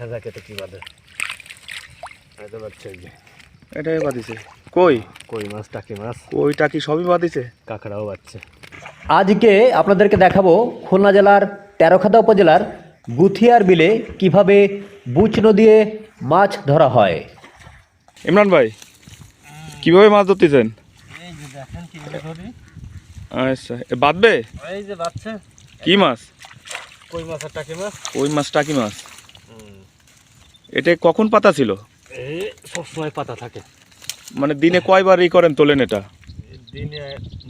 দেখা যাক এটা কি বাদে? এটা বাচ্চা যে। এটাই বাদিছে। কই? কই মাছ টাকি মাছ? কইটা কি সবই বাদিছে? কাঁকড়াও বাচ্চা আজকে আপনাদেরকে দেখাবো খুলনা জেলার তেরোখাদা উপজেলার গুথিয়ার বিলে কীভাবে বুচ নদীয়ে মাছ ধরা হয়। ইমরান ভাই কীভাবে মাছ ধরতেছেন? এই যে দেখেন কি আচ্ছা এ বাদবে এই যে বাচ্চা কি মাছ? কই মাছ আর টাকি মাছ? ওই মাছ টাকি মাছ? এটা কখন পাতা ছিল? সবসময় পাতা থাকে। মানে দিনে কয়বার ই করেন তোলেন এটা? দিনে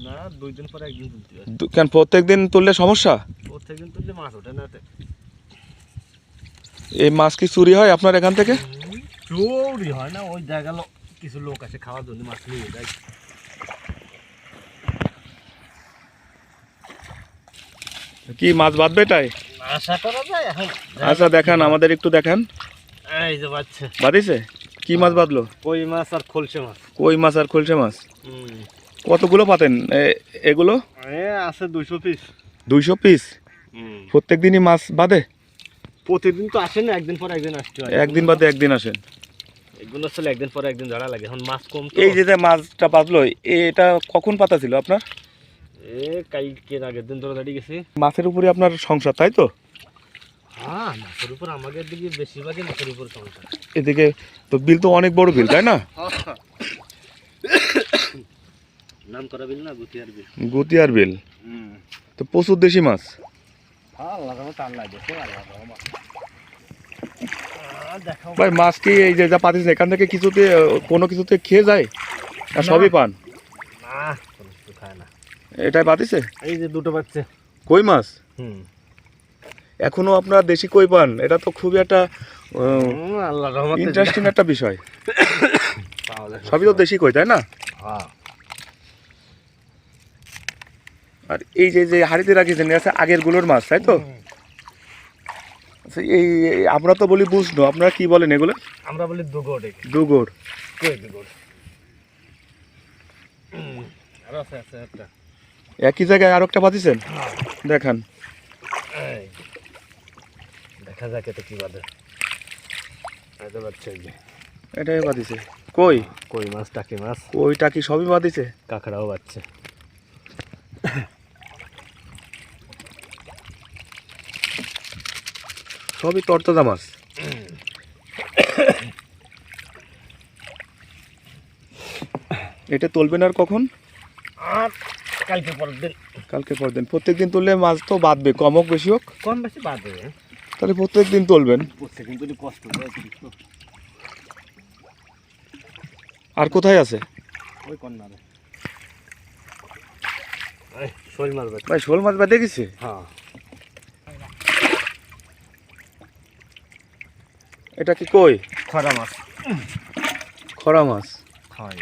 না দুই দিন পরে একদিন তুলতে হয়। কেন প্রত্যেক দিন তুললে সমস্যা? প্রত্যেকদিন তুললে মাছ ওঠে না এই মাছ কি চুরি হয় আপনার এখান থেকে? চৌরি হয় না ওই গেল কিছু লোক আছে খাওয়ার জন্য মাছ নিয়ে যায়। কি মাছ বাঁধবে এটাই আশা করা যায় এখন। আচ্ছা দেখান আমাদের একটু দেখান। এই যে বাচ্চা। বাঁধিছে কি মাছ বাঁধলো? কই মাছ আর খলসে মাছ। কই মাছ আর খলসে মাছ? কতগুলো পাতেন? এগুলো? এ আছে দুইশো পিস। দুইশো পিস? প্রত্যেক দিনই মাছ বাঁধে? প্রতিদিন তো আসে না একদিন পর একদিন আসতে হয়। একদিন বাদে একদিন আসেন এগুলো আসলে একদিন পর একদিন ধরা লাগে। এখন মাছ কম এই যে যে মাছটা বাঁধলো এটা কখন পাতা ছিল আপনার? এ কালকে আগের দিন ধরে দাঁড়িয়ে গেছি। মাছের উপরে আপনার সংসার তাই তো? হ্যাঁ মাছের উপর আমাদের দিকে বেশিরভাগই মাছের উপর সংসার। এদিকে তো বিল তো অনেক বড় বিল তাই না? নাম করা বিল না গুটিয়ার বিল। গুতিয়ার বিল? তো প্রচুর দেশি মাছ? দেখাও। ভাই মাছ কি এই যে যা পাতিছে এখান থেকে কিছুতে কোনো কিছুতে খেয়ে যায়? আর সবই পান? না খায় না। এটাই পাতিছে? এই যে দুটো বাচ্চা কই মাছ? হুম। এখনও আপনার দেশি কই পান? এটা তো খুবই একটা ইন্টারেস্টিং একটা বিষয়। সবই তো দেশি কই তাই না? হ্যাঁ। আর এই যে যে হাড়িতে রাখিয়েছেন হচ্ছে আগেরগুলোর মাছ তাই তো? আচ্ছা, এই আমরা তো বলি বুঝনো আপনারা কি বলেন এগুলো? আমরা বলি দুগোড় কই দুগোড়? আছে আছে একই জায়গায় আর একটা পাতিছেন? দেখান। এই, দেখা যাক এটা কি বাদে এটা বাচ্চা যে এটাই পাতিছে কই? কই মাছ টাকি মাছ? কইটা কি সবই পাতিছে কাঁকড়াও বাচ্চা সবই তরতাজা মাছ। এটা তুলবেন আর কখন? আর কালকে পরের দিন। কালকে পরের দিন। প্রত্যেক দিন তুললে মাছ তো বাঁধবে কম হোক বেশি হোক। কম বেশি বাদ দেবে তাহলে প্রত্যেক দিন তুলবেন কষ্ট আর কোথায় আছে? ওই কন্যারে। শোল মাছ ভাই শোল মাছ বেঁধে গেছে? হ্যাঁ। এটা কি কই? খরা মাছ। খরা মাছ। হয়